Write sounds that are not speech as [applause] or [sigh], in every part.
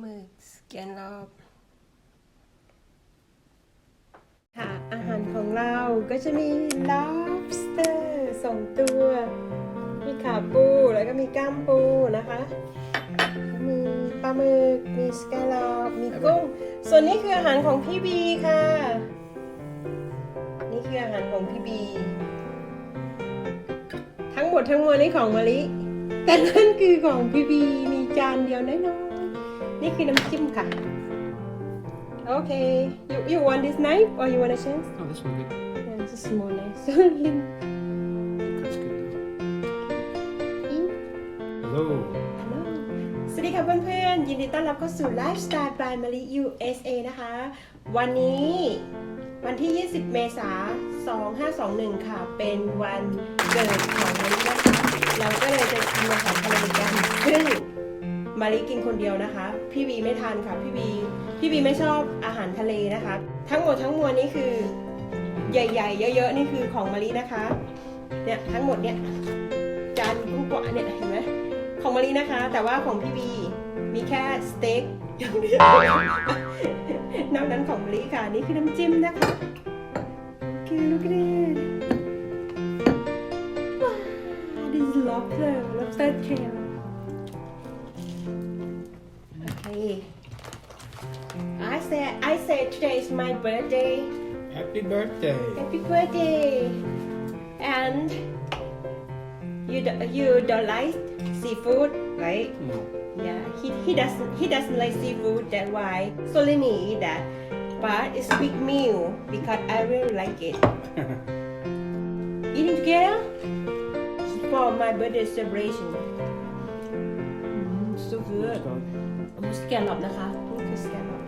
หมึกสแกนรอบค่ะอาหารของเราก็จะมี lobster สองตัว มีขาปูแล้วก็มีก้ามปูนะคะ มีปลาหมึก มีสแกลลอปมีกุ้ง ส่วนนี้คืออาหารของพี่บีค่ะ นี่คืออาหารของพี่บี ทั้งหมดทั้งมวลนี่ของมะลิ แต่นั่นคือของพี่บี มีจานเดียวน้อย นี่คือน้ำจิ้มค่ะโอเค you you want this knife or you want a chance Oh, this one good. yeah, it's a small knife so That's good. Hello. สวัสดีค่ะเพื่อนๆ ยินดีต้อนรับเข้าสู่ไลฟ์สไตล์ปลายมะลิ USA นะคะ วันนี้วันที่ 20 เมษายน 2521 ค่ะ เป็นวันเกิดของมะลินะคะ เราก็เลยจะทำอาหารทะเลกันซึ่ง มะลิกินคนเดียวนะคะ พี่วีไม่ทานค่ะพี่วีพี่วีไม่ชอบอาหารทะเลนะคะ ทั้งหมดทั้งมวลนี่คือใหญ่ ๆ เยอะ ๆ นี่คือของมะลินะคะเนี่ยทั้งหมดเนี่ยจานกว้างๆเนี่ยเห็นไหมของมารีนะคะ แต่ว่าของพี่บีมีแค่สเต็กอย่างเดียวนอกนั้นของมารีค่ะนี่คือน้ำจิ้มนะคะคือลูกเล่นว้า this is lobster lobster tail I say today is my birthday Happy birthday. Happy birthday and you do- you don't like seafood right No. Yeah, he, he doesn't he doesn't like seafood. That's why Solini eat that. But it's big meal because I really like it. [laughs] Eating together for my birthday celebration. Mm, so good. อันนี้สแกนหลอบนะคะ นี่คือสแกนหลอบ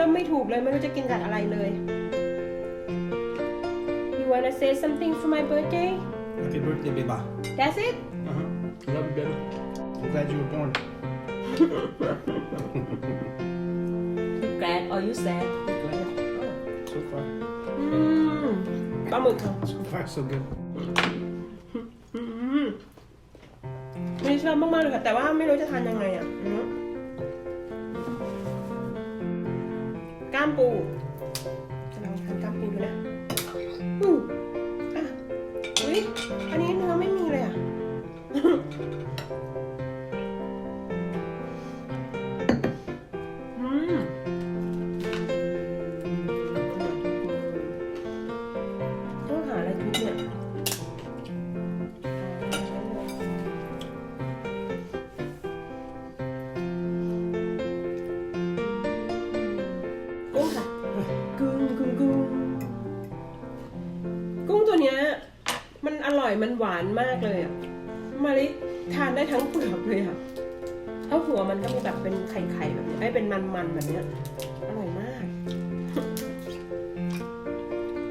ริ่มไม่ถูกเลยไม่รู้จะกินกับอะไรเลย You wanna say something for my birthday? Happy birthday, Biba. That's it? Uh-huh. Love you, baby. I'm glad you were born. You glad or you sad? Glad. So far. อืมปลาหมึกค่ะ So far, so good. อืมไม่ชอบมากๆเลยค่ะแต่ว่าไม่รู้จะทานยังไงอะ อืม มันหวานมากเลยอะมาริทานได้ทั้งเปลือกเลยอะถ้าหัวมันก็มีแบบเป็นไข่ๆแบบนี้ไอ้เป็นมันๆแบบเนี้ยอร่อยมาก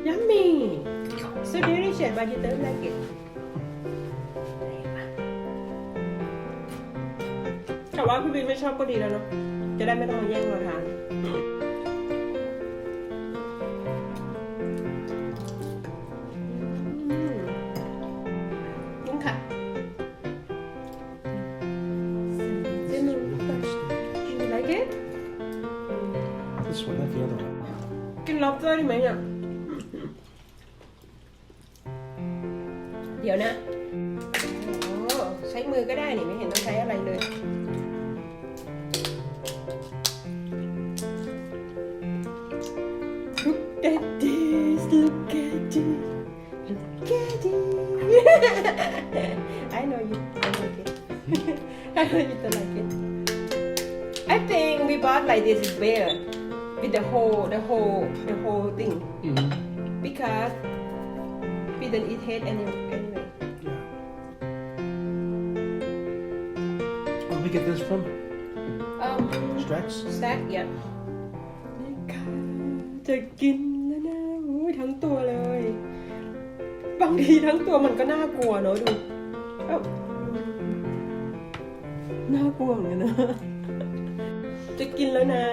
Yummy so delicious but you don't like it แต่ว่าพี่บินไม่ชอบก็ดีแล้วเนาะจะได้ไม่ต้องมาแย่งเราทาน ได้ไหมเนี่ย เดี๋ยวนะ โอ้ใช้มือก็ได้นี่ไม่เห็นต้องใช้อะไรเลย Look at this look at this look at it [laughs] I know you don't like it I know you don't like it I think we bought like this is better with the whole the whole the whole thing Mm-hmm. because we don't eat head any, anyway. Yeah. Where we get this from? เอ่อ Strax? สแต็กเนี่ยนี่ค่ะจะกินแล้วนะอุ้ยทั้งตัวเลย บางทีทั้งตัวมันก็น่ากลัวเนอะดูเอ้าน่ากลัวเหมือนกันนะ จะกินแล้วนะ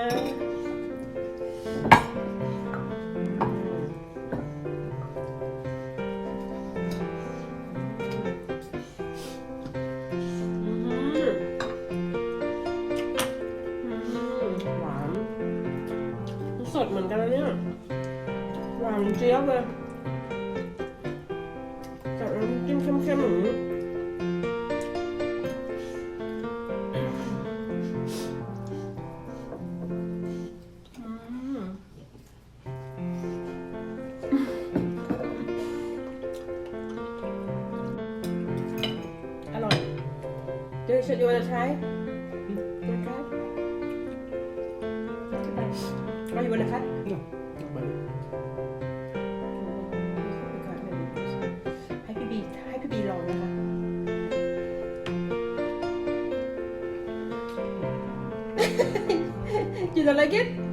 สดเหมือนกันนะเนี่ยหวานเจี๊ยบเลยกับน้ำจิ้มเข้มๆหนึ่ง Oh, you want to cut? No. Not bad. ให้พี่บีให้พี่บีลองนะคะ you don't like it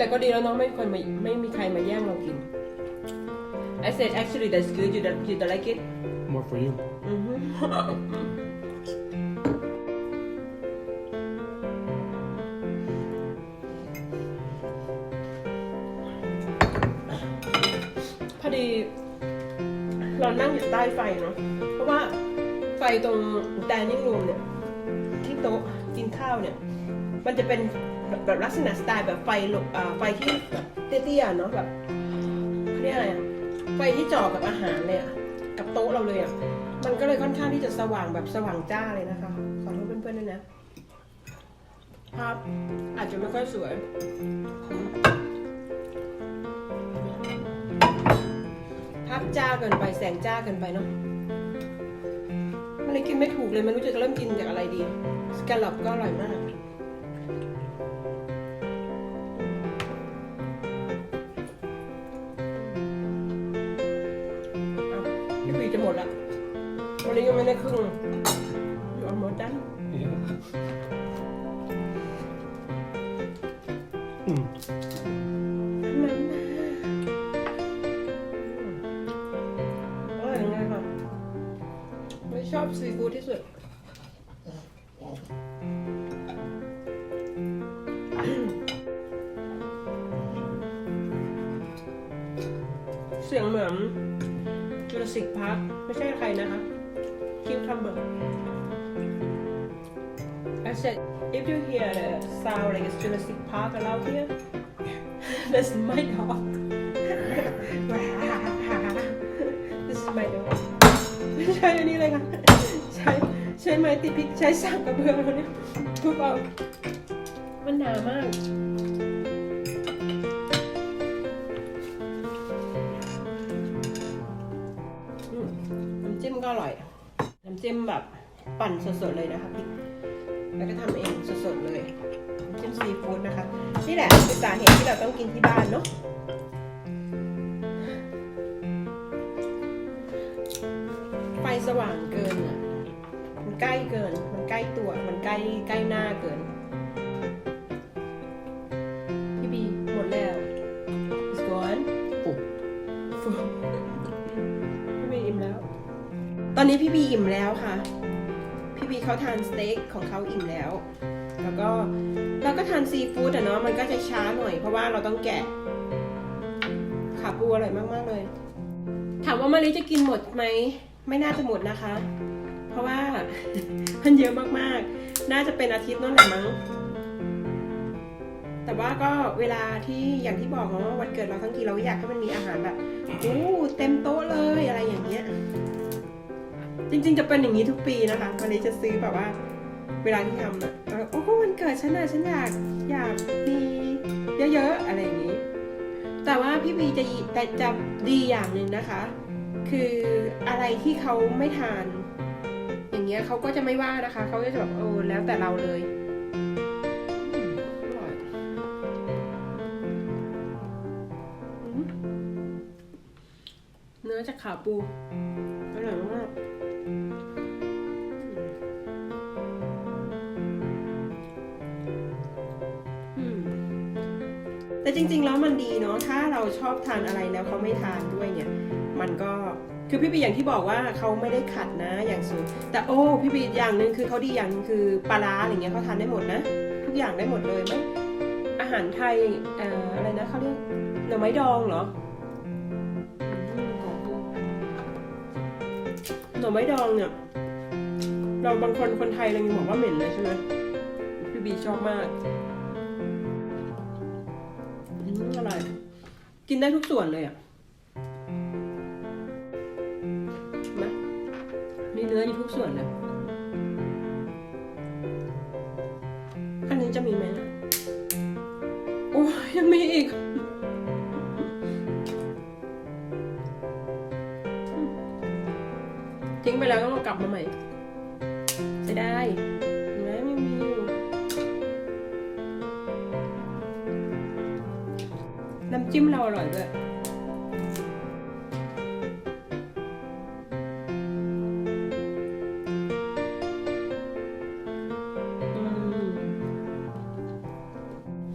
แต่ก็ดีแล้วเน้องไม่คนมาไม่มีใครมาแย่งเรากิน I said actually that's good you don't you don't like it More for you. อือฮึพอดี เรานั่งอยู่ใต้ไฟเนาะเพราะว่าไฟตรง dining room เนี่ย ที่โต๊ะกินข้าวเนี่ย มันจะเป็น แบบลักษณะสไตล์แบบไฟหลบอ่าไฟที่แบบเตี้ยๆเนาะแบบเรียกอะไรอะไฟที่จ่อกับอาหารเลยอะกับโต๊ะเราเลยอะมันก็เลยค่อนข้างที่จะสว่างแบบสว่างจ้าเลยนะคะ ขอโทษเพื่อนๆด้วยนะภาพอาจจะไม่ค่อยสวยภาพจ้าเกินไปแสงจ้าเกินไปเนาะมันเลยกินไม่ถูกเลยไม่รู้จะเริ่มกินจากอะไรดี สแกลลอปก็อร่อยมาก จะหมดละวันนี้ยังไม่ได้ครึ่งอยู่อันหมดดัน Yeah. Mm. มันมาอร่อยยังไงคะไม่ชอบซีฟู้ดที่สุด เสียงเหมือน จุลศิกพาร์คไม่ใช่ใครนะคะ คิวคัมเบอร์ I said if you hear the sound like it's Jurassic Park around here that's my dog this is my dog ไม่ใช่อันนี้เลยค่ะ ใช้ใช้ไม้ตีพริกใช้สากกระเบือเราเนี่ยทุบเอามันหนามาก อร่อย น้ำจิ้มแบบปั่นสดๆเลยนะคะพี่แล้วก็ทำเองสดๆเลยน้ำจิ้มซีฟู้ดนะคะ นี่แหละคือสาเหตุที่เราต้องกินที่บ้านเนาะไฟสว่างเกินอะมันใกล้เกิน มันใกล้ตัว มันใกล้ใกล้หน้าเกิน พี่บีหมดแล้ว it's gone Full. พี่บีอิ่มแล้วต อนนี้พี่บีอิ่มแล้วค่ะ พี่บีเขาทานสเต็กของเขาอิ่มแล้ว แล้วก็เราก็ทานซีฟู้ดอะเนาะมันก็จะช้าหน่อยเพราะว่าเราต้องแกะขาปูอร่อยมากๆเลย ถามว่ามาริจะกินหมดไหมไม่น่าจะหมดนะคะ เพราะว่ามันเยอะมากๆ น่าจะเป็นอาทิตย์นั่นแหละมั้งแต่ว่าก็เวลาที่อย่างที่บอกเนาะวันเกิดเราทั้งทีเราอยากให้มันมีอาหารแบบโอ้เต็มโต๊ะ จริงๆจะเป็นอย่างนี้ทุกปีนะคะวันนี้จะซื้อแบบว่า เวลาที่ทำอะแล้โอ้วันเกิดฉันอะฉันอยากอยากมีเยอะๆอะไรอย่างนี้ แต่ว่าพี่บีจะแต่จะดีอย่างหนึ่งนะคะ คืออะไรที่เขาไม่ทาน อย่างเงี้ยเขาก็จะไม่ว่านะคะเขาก็จะแบบโอ้แล้วแต่เราเลยเนื้อจากขาปูอร่อยมาก แต่จริง ๆ แล้วมันดีเนาะถ้าเราชอบทานอะไรแล้วเขาไม่ทานด้วยเนี่ย มันก็คือพี่บีอย่างที่บอกว่าเขาไม่ได้ขัดนะอย่างสูงแต่โอ้พี่บีอย่างหนึ่งคือเขาดีอย่างคือปลาร้าอะไรเงี้ยเขาทานได้หมดนะ ทุกอย่างได้หมดเลยไหมอาหารไทยเอ่ออะไรนะเขาเรียกหน่อไม้ดองเหรอหน่อไม้ดองเนี่ยเราบางคนคนไทยเรายังบอกว่าเหม็นเลยใช่ไหมพี่บีชอบมาก ได้ทุกส่วนเลยอะไหมมีเนื้ออยู่ทุกส่วนเลยอันนี้จะมีไหมนะโอ้ยยังมีอีกทิ้งไปแล้วก็ต้องกลับมาใหม่ไม่ได้เห็นไมไม่ น้ำจิ้มเราอร่อยด้วย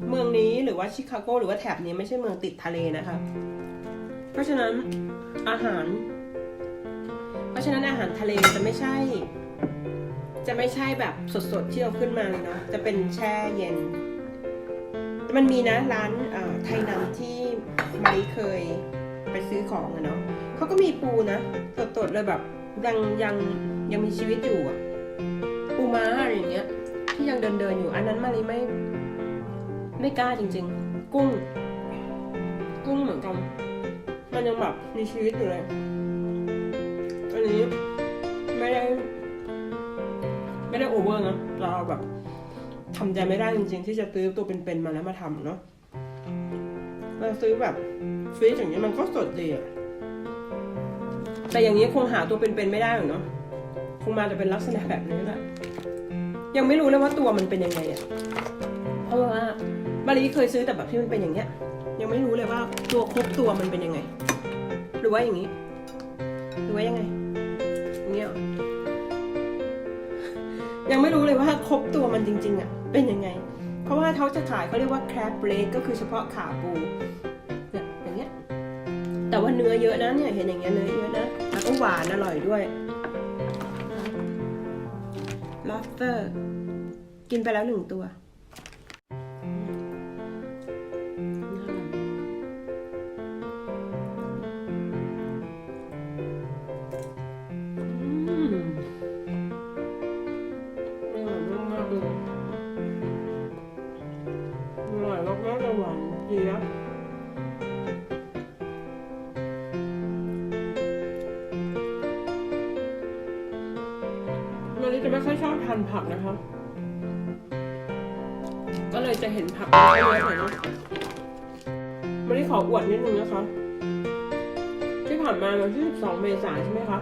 เมืองนี้หรือว่าชิคาโกหรือว่าแถบนี้ไม่ใช่เมืองติดทะเลนะคะ เพราะฉะนั้นอาหาร เพราะฉะนั้นอาหารทะเลจะไม่ใช่ จะไม่ใช่แบบสดๆที่เราขึ้นมาเลยเนาะจะเป็นแช่เย็น มันมีนะร้านไทยนำที่มาริเคยไปซื้อของอะเนาะเขาก็มีปูนะสดๆเลยแบบยังยังยังมีชีวิตอยู่อะปูม้าอะไรอย่างเงี้ย ที่ยังเดินเดินอยู่ อันนั้นมารีไม่ไม่กล้าจริง ๆ กุ้ง กุ้งเหมือนกัน มันยังแบบมีชีวิตอยู่เลยอันนี้ไม่ได้ ไม่ได้โอเวอร์นะเราแบบ ทำใจไม่ได้จริง ๆ ที่จะซื้อตัวเป็นๆมาแล้วมาทำเนาะเราซื้อแบบฟรีอย่างนี้มันก็สดดีอะแต่อย่างนี้คงหาตัวเป็นๆไม่ได้หรอกเนาะคงมาจะเป็นลักษณะแบบนี้แหละยังไม่รู้เลยว่าตัวมันเป็นยังไงอะเพราะว่ามารีเคยซื้อแต่แบบที่มันเป็นอย่างเงี้ย ยังไม่รู้เลยว่าตัวครบตัวมันเป็นยังไง หรือว่าอย่างนี้ หรือว่ายังไง ยังไม่รู้เลยว่าครบตัวมันจริง ๆอะเป็นยังไง เพราะว่าเขาจะขายเขาเรียกว่า crab leg ก็คือเฉพาะขาปูเนี่ยอย่างเงี้ยแต่ว่าเนื้อเยอะนะเนี่ยเห็นอย่างเงี้ยเนื้อเยอะนะแล้วก็หวานอร่อยด้วย lobster กินไปแล้วหนึ่งตัว ผักนะคะ ก็เลยจะเห็นผักเยอะหน่อยนะไม่ได้ขออวดนิดนึงนะคะ ที่ผ่านมาวันที่ 12 เมษายนใช่ไหมคะ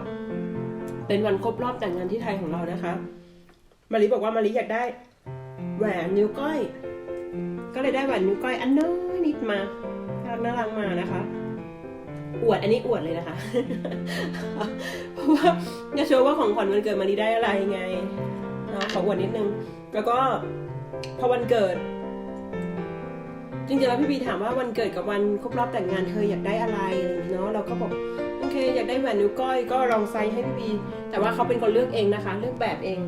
เป็นวันครบรอบแต่งงานที่ไทยของเรานะคะ มาริบอกว่ามาริอยากได้ แหวนนิ้วก้อย ก็เลยได้แหวนนิ้วก้อยอันน้อยนิดมาน่ารักน่ารักมานะคะอวดอันนี้อวดเลยนะคะ เพราะว่าจะโชว์ว่าของขวัญวันเกิดมาริได้อะไรไง เนาะขออวดนิดนึง แล้วก็พอวันเกิด จริงๆแล้วพี่บีถามว่าวันเกิดกับวันครบรอบแต่งงานเธออยากได้อะไรอะไรอย่างนี้เนาะเราก็บอกโอเค อยากได้แหวนนิ้วก้อยก็ลองไซส์ให้พี่บีแต่ว่าเขาเป็นคนเลือกเองนะคะ เลือกแบบเอง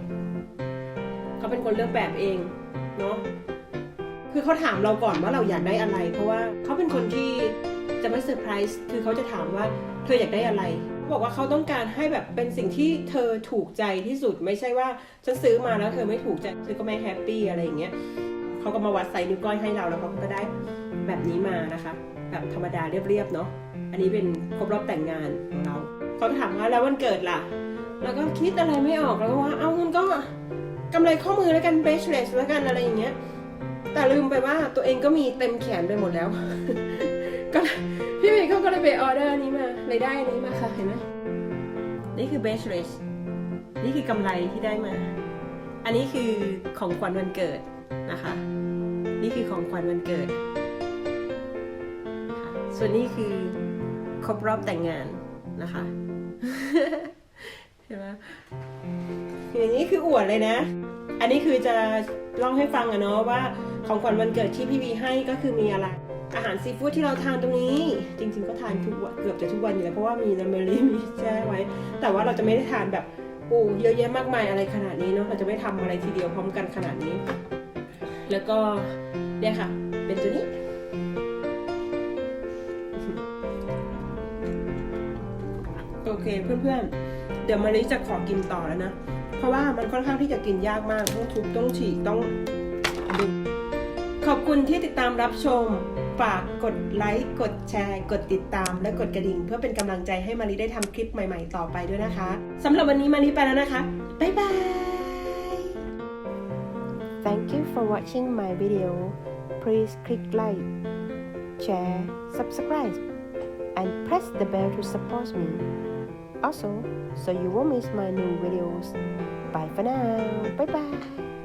เขาเป็นคนเลือกแบบเองเนาะคือเขาถามเราก่อนว่าเราอยากได้อะไร เพราะว่าเขาเป็นคนที่จะไม่เซอร์ไพรส์คือเขาจะถามว่าเธออยากได้อะไร บอกว่าเขาต้องการให้แบบเป็นสิ่งที่เธอถูกใจที่สุดไม่ใช่ว่าฉันซื้อมาแล้วเธอไม่ถูกใจเธอก็ไม่แฮปปี้อะไรอย่างเงี้ยเขาก็มาวัดไซส์นิ้วก้อยให้เราแล้วเขาก็ได้แบบนี้มานะคะ แบบธรรมดาเรียบๆเนาะอันนี้เป็นครบรอบแต่งงานของเราเขาถามว่าแล้ววันเกิดล่ะแล้วก็คิดอะไรไม่ออกแล้วก็ว่าเอาเงินก็กำไรข้อมือแล้วกันเบสเลสแล้วกันอะไรอย่างเงี้ยแต่ลืมไปว่าตัวเองก็มีเต็มแขนไปหมดแล้ว ก็ พี่เมย์เขาก็เลยไปออเดอร์อันนี้มาเลยได้อันนี้มาค่ะเห็นไหมนี่คือเบสเลสนี่คือกำไรที่ได้มา อันนี้คือของขวัญวันเกิดนะคะ นี่คือของขวัญวันเกิด ส่วนนี้คือครบรอบแต่งงานนะคะเห็นไหมออย่างนี้คืออวดเลยนะ อันนี้คือจะเล่าให้ฟังอะเนาะว่าของขวัญวันเกิดที่พี่วีให้ก็คือมีอะไร อาหารซีฟู้ดที่เราทานตรงนี้ จริงๆก็ทานทุกวันเกือบจะทุกวันอยู่แล้วเพราะว่ามีนาเมลีมีแช่ไว้ แต่ว่าเราจะไม่ได้ทานแบบโอ้เยอะแยะมากมายอะไรขนาดนี้เนาะเราจะไม่ทำอะไรทีเดียวพร้อมกันขนาดนี้ แล้วก็เนี่ยค่ะ เป็นตัวนี้โอเคเพื่อนๆ เดี๋ยวมาริจะขอกินต่อแล้วนะ เพราะว่ามันค่อนข้างที่จะกินยากมากต้องทุบต้องฉีกต้องดึงขอบคุณที่ติดตามรับชม ฝากกดไลค์ กดแชร์ กดติดตาม และกดกระดิ่ง เพื่อเป็นกำลังใจให้มาริได้ทำคลิปใหม่ ๆ ต่อไปด้วยนะคะสำหรับวันนี้มาริไปแล้วนะคะ บ๊ายบาย Thank you for watching my video please click like share subscribe and press the bell to support me also so you won't miss my new videos bye for now bye bye